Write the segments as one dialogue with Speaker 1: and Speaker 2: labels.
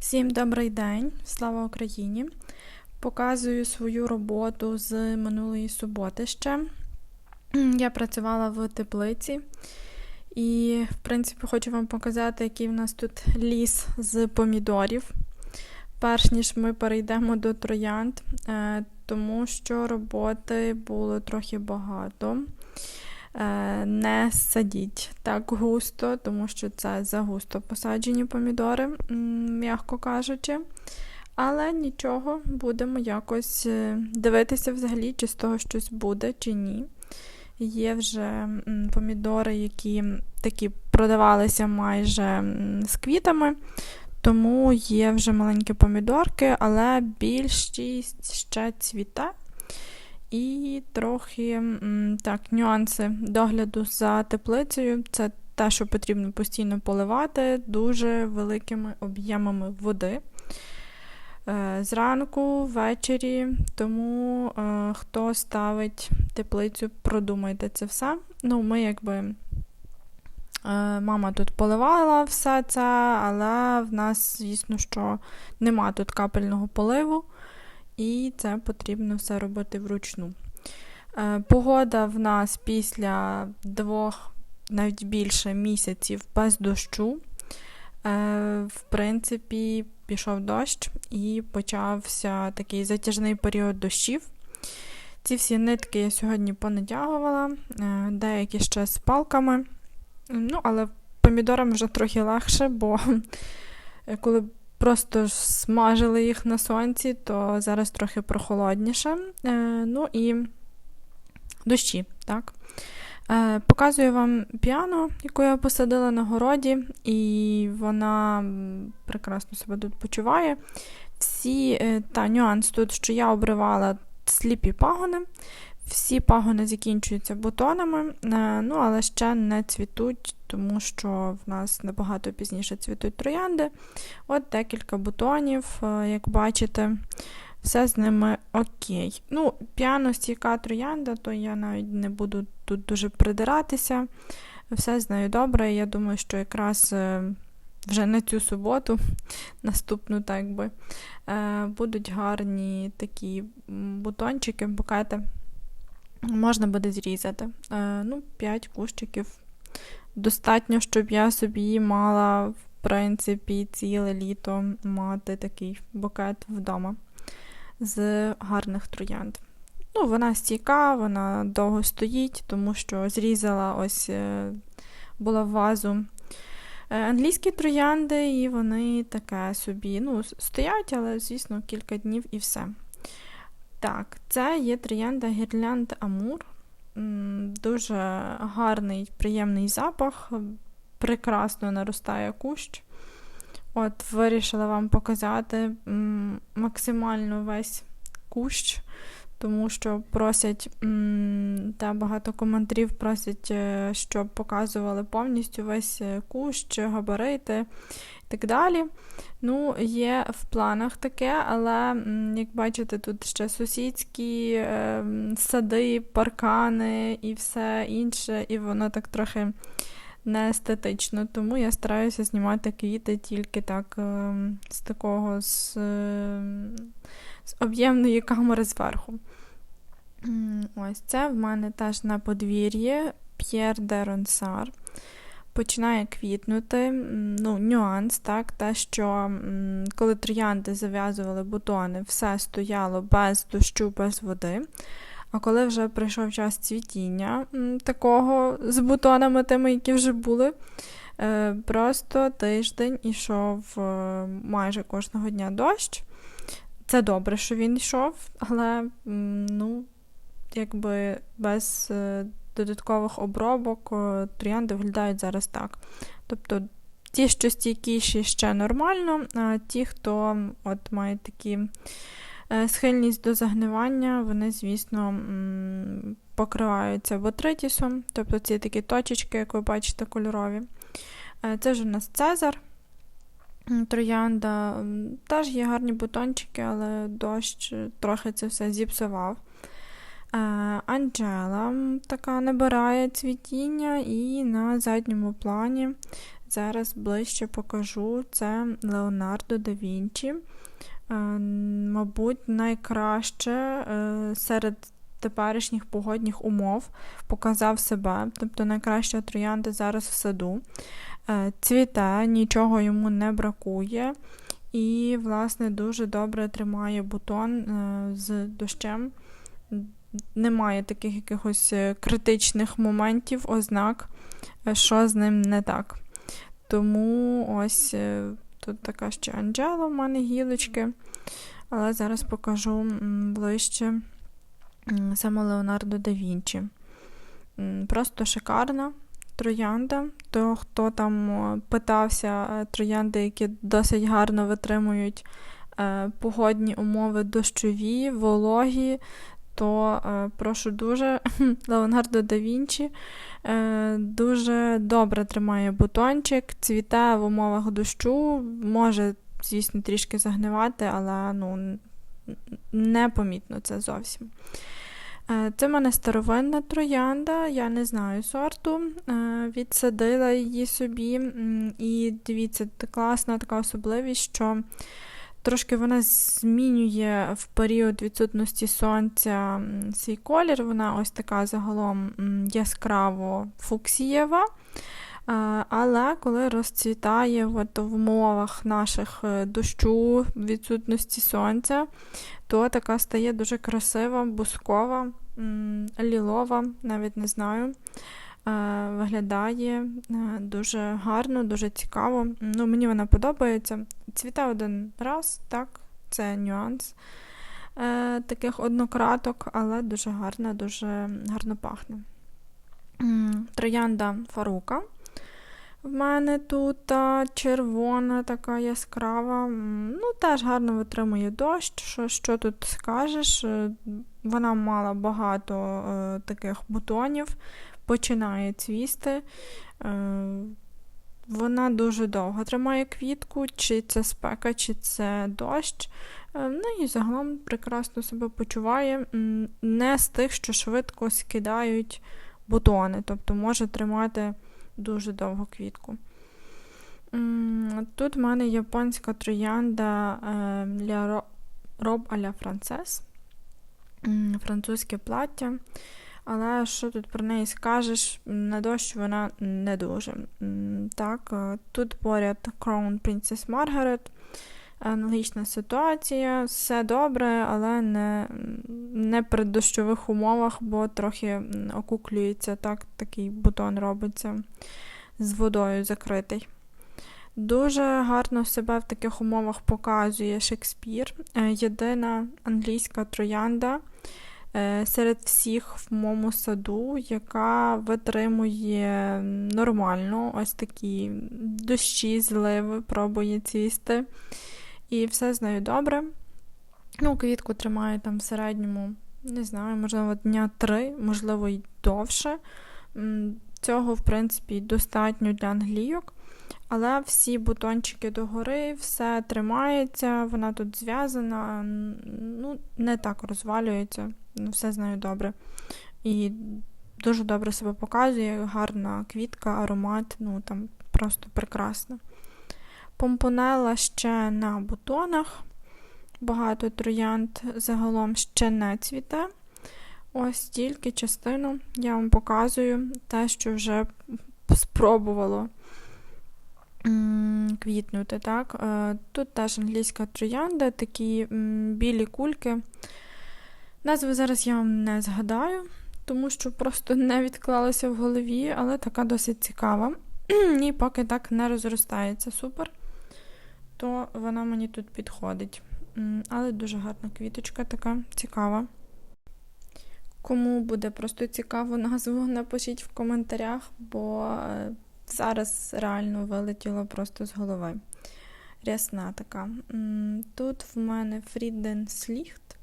Speaker 1: Всім добрий день, слава Україні! Показую свою роботу з минулої суботи ще. Я працювала в теплиці, і, в принципі, хочу вам показати, який в нас тут ліс з помідорів. Перш ніж ми перейдемо до троянд, е, тому що роботи було трохи багато. Е, не садіть так густо, тому що це загусто посаджені помідори, м'яко кажучи. Але нічого, будемо якось е, дивитися взагалі, чи з того щось буде, чи ні. Є вже помідори, які такі продавалися майже з квітами, тому є вже маленькі помідорки, але більшість ще цвіте. І трохи так, нюанси догляду за теплицею. Це те, що потрібно постійно поливати дуже великими об'ємами води. Е, зранку, ввечері, тому е, хто ставить теплицю, продумайте це все. Ну, ми якби е, мама тут поливала все це, але в нас, звісно, що нема тут капельного поливу і це потрібно все робити вручну. Е, погода в нас після двох, навіть більше місяців без дощу. Е, в принципі, пішов дощ і почався такий затяжний період дощів. Ці всі нитки я сьогодні понадягувала, е, деякі ще з палками. Ну, але помідорам вже трохи легше, бо коли Просто смажили їх на сонці, то зараз трохи прохолодніше. Е, ну і дощі, так. Е, показую вам піану, яку я посадила на городі, і вона прекрасно себе тут почуває. Всі е, та нюанс тут, що я обривала сліпі пагони. Всі пагони закінчуються бутонами, ну, але ще не цвітуть, тому що в нас набагато пізніше цвітуть троянди. От декілька бутонів, е, як бачите, все з ними окей. Ну, п'яно стійка троянда, то я навіть не буду тут дуже придиратися. Все з нею добре. Я думаю, що якраз е, вже на цю суботу, наступну, так би, е, будуть гарні такі бутончики, букети. Можна буде зрізати. Ну, 5 кущиків Достатньо, щоб я собі мала, в принципі, ціле літо мати такий букет вдома з гарних троянд. Ну, Вона стійка, вона довго стоїть, тому що зрізала ось е, була вазу е, англійські троянди, і вони таке собі ну, стоять, але, звісно, кілька днів і все. Так, це є троянда Гірлянд Амур. Дуже гарний, приємний запах, прекрасно наростає кущ. От, вирішила вам показати максимально весь кущ, тому що просять, та багато коментарів просять, е, щоб показували повністю весь е, кущ, габарити так далі. Ну, Є в планах таке, але, як бачите, тут ще сусідські е, сади, паркани і все інше, і воно так трохи не естетично. Тому я стараюся знімати квіти тільки так е, з такого з, е, з об'ємної камери зверху. Ось це в мене теж на подвір'ї П'єр де Ронсар починає квітнути. Ну, Нюанс, так, те, що коли троянди зав'язували бутони, все стояло без дощу, без води. А коли вже прийшов час цвітіння такого з бутонами, тими, які вже були, е, просто тиждень ішов е, майже кожного дня дощ. Це добре, що він йшов, але ну, якби без е, додаткових обробок троянди виглядають зараз так. Тобто ті, що стійкіші, ще нормально, а ті, хто от має такі е, схильність до загнивання, вони, звісно, покриваються ботритісом, тобто ці такі точечки, як ви бачите, кольорові. Е, це ж у нас Цезар. Троянда теж є гарні бутончики, але дощ трохи це все зіпсував. Е, Анджела така набирає цвітіння, і на задньому плані Зараз ближче покажу. Це Леонардо да Вінчі. Е, Мабуть, найкраще е, серед теперішніх погодних умов показав себе, тобто найкраща троянда зараз в саду. Цвіте, нічого йому не бракує. І, власне, дуже добре тримає бутон з дощем. Немає таких якихось е, критичних моментів, ознак, е, що з ним не так. Тому ось е, тут така ще Анджела в мене гілочки. Але зараз покажу ближче саме Леонардо да Вінчі. Просто шикарна троянда. То, хто там питався, троянди, які досить гарно витримують погодні умови дощові, вологі, то е, прошу дуже, Леонардо да Вінчі е, дуже добре тримає бутончик, цвіте в умовах дощу, може, звісно, трішки загнивати, але ну, непомітно це зовсім. Е, Це в мене старовинна троянда, я не знаю сорту. Е, Відсадила її собі. І дивіться, класна така особливість, що трошки вона змінює в період відсутності сонця свій колір. Вона ось така загалом яскраво фуксієва. Е, Але коли розцвітає от в умовах наших е, дощу, відсутності сонця, то така стає дуже красива, бускова, лілова, навіть не знаю. Е, Виглядає е, дуже гарно, дуже цікаво. Ну, мені вона подобається. Цвіте один раз, так, це нюанс е, таких однократок, але дуже гарна, дуже гарно пахне. Троянда Фарука. В мене тут червона, така яскрава. Ну, теж гарно витримує дощ. Що, що тут скажеш? Вона мала багато е, таких бутонів, починає цвісти. Е, вона дуже довго тримає квітку, чи це спека, чи це дощ. Е, Ну і загалом прекрасно себе почуває. Не з тих, що швидко скидають бутони, тобто може тримати дуже довго квітку. Тут в мене японська троянда е, для ро- роб а-ля францез. Французьке плаття. Але що тут про неї скажеш? На дощ вона не дуже. Так, е, тут поряд Crown Princess Margaret. Аналогічна ситуація, все добре, але не, не при дощових умовах, бо трохи окуклюється, так, такий бутон робиться з водою закритий. Дуже гарно себе в таких умовах показує Шекспір. Е, Єдина англійська троянда серед всіх в моєму саду, яка витримує нормально ось такі дощі, зливи, пробує цвісти. І все з нею добре. Ну, квітку тримаю там в середньому, не знаю, можливо, дня три, можливо, й довше. Цього, в принципі, достатньо для англійок. Але всі бутончики догори, все тримається, вона тут зв'язана, ну, не так розвалюється, ну, все з нею добре. І дуже добре себе показує, гарна квітка, аромат, ну там просто прекрасно. Помпонела ще на бутонах. Багато троянд загалом ще не цвіте. Ось тільки частину я вам показую те, що вже спробувало квітнути. Так? Е, Тут теж англійська троянда, такі білі кульки. Назву зараз я вам не згадаю, тому що просто не відклалася в голові, але така досить цікава. І поки так не розростається супер, то вона мені тут підходить. Але дуже гарна квіточка така цікава. Кому буде просто цікаво назву, напишіть в коментарях, бо е, зараз реально вилетіло просто з голови. Рясна така. Тут в мене Фріден Сліхт.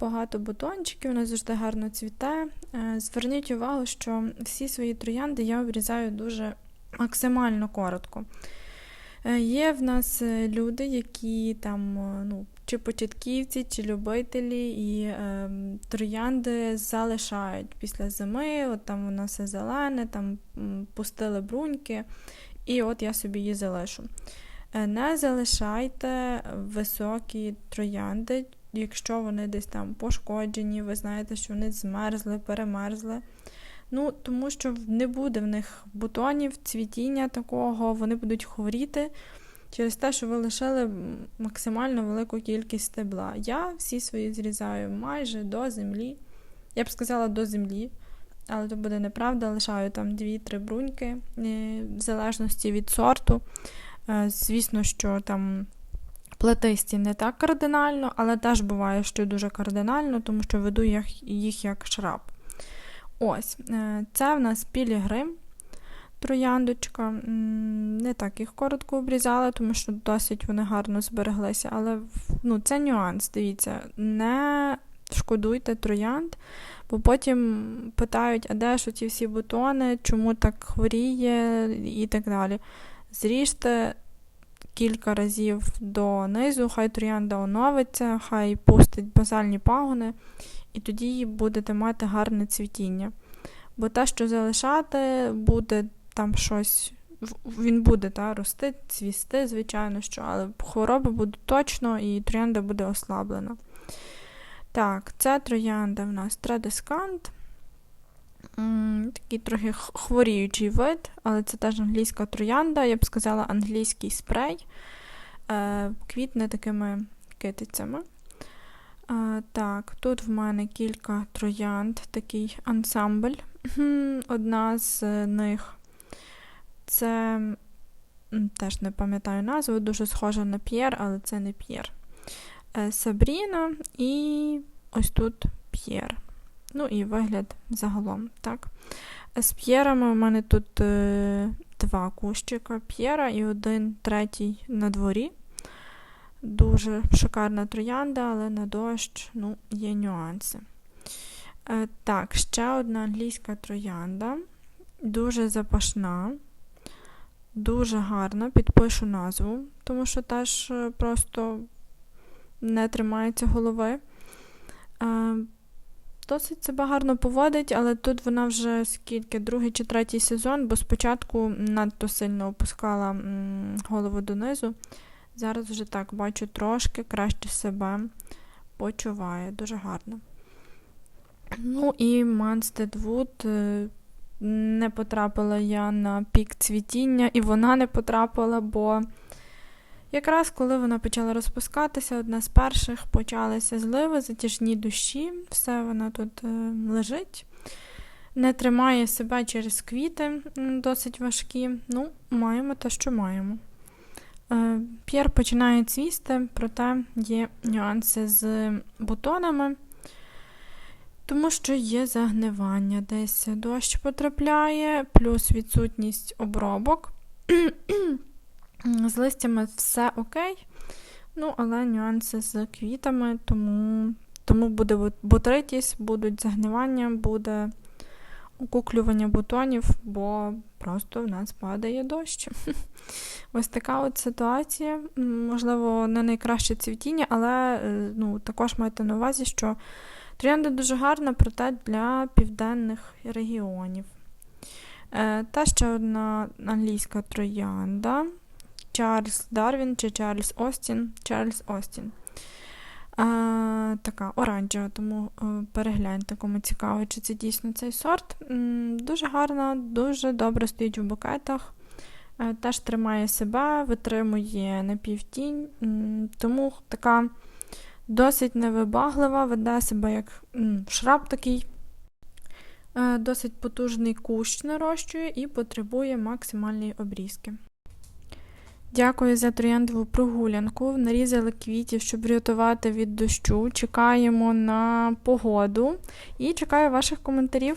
Speaker 1: Багато бутончиків, вона завжди гарно цвіте. Е, Зверніть увагу, що всі свої троянди я обрізаю дуже максимально коротко. Е, Є в нас люди, які там, ну, чи початківці, чи любителі, і е, троянди залишають після зими, от там воно все зелене, там пустили бруньки, І от я собі її залишу. Е, Не залишайте високі троянди, якщо вони десь там пошкоджені, ви знаєте, що вони змерзли, перемерзли. Ну, тому що не буде в них бутонів, цвітіння такого, вони будуть хворіти через те, що ви лишили максимально велику кількість стебла. Я всі свої зрізаю майже до землі. Я б сказала до землі, але то буде неправда. Лишаю там 2-3 бруньки, е, в залежності від сорту. Е, Звісно, що там плетисті не так кардинально, але теж буває, що дуже кардинально, тому що веду їх, їх як шраб. Ось, е, це в нас пілігрим трояндочка. Не так їх коротко обрізала, тому що досить вони гарно збереглися. Але ну, це нюанс, дивіться, не шкодуйте троянд, бо потім питають, а де ж ці всі бутони, чому так хворіє і так далі. Зріжте кілька разів донизу, хай троянда оновиться, хай пустить базальні пагони, і тоді будете мати гарне цвітіння. Бо те, що залишати, буде там щось, він буде та, рости, цвісти, звичайно, що, але хвороби будуть точно і троянда буде ослаблена. Так, ця троянда в нас традискант. Такий трохи хворіючий вид, але це теж англійська троянда, я б сказала, англійський спрей. Е, Квітне такими китицями. Е, Так, тут в мене кілька троянд, такий ансамбль. Одна з них це теж не пам'ятаю назву, дуже схожа на П'єр, але це не П'єр. Е, Сабріна і ось тут П'єр. Ну і вигляд загалом. так. Е, З П'єрами у мене тут е, два кущика П'єра і один третій на дворі. Дуже шикарна троянда, але на дощ ну, є нюанси. Так, ще одна англійська троянда. Дуже запашна, дуже гарна. Підпишу назву, тому що теж е, просто не тримається голови. Е, Досить себе гарно поводить, але тут вона вже скільки, другий чи третій сезон, бо спочатку надто сильно опускала голову донизу. Зараз вже так бачу трошки краще себе почуває. Дуже гарно. Ну і Манстед Вуд не потрапила я на пік цвітіння, і вона не потрапила, бо якраз коли вона почала розпускатися, одна з перших почалися зливи, затяжні дощі, все вона тут е, лежить. Не тримає себе через квіти, досить важкі. Ну, маємо те, що маємо. Е, П'єр починає цвісти, проте є нюанси з бутонами, тому що є загнивання. Десь дощ потрапляє, плюс відсутність обробок. З листями все окей, ну, але нюанси з квітами, тому, тому буде ботритість, будуть загнивання, буде укуклювання бутонів, бо просто в нас падає дощ. Ось така от ситуація. Можливо, не найкраще цвітіння, але е, ну, також майте на увазі, що троянда дуже гарна, проте для південних регіонів. Е, Та ще одна англійська троянда. Чарльз Дарвін чи Чарльз Остін. Чарльз Остін. А, така оранжева, тому е, перегляньте, кому цікаво, чи це дійсно цей сорт. Дуже гарна, дуже добре стоїть в букетах. Е, Теж тримає себе, витримує напівтінь, тому така досить невибаглива, веде себе як шраб такий. Е, Досить потужний кущ нарощує і потребує максимальної обрізки. Дякую за трояндову прогулянку. Нарізали квітів, щоб врятувати від дощу. Чекаємо на погоду і чекаю ваших коментарів.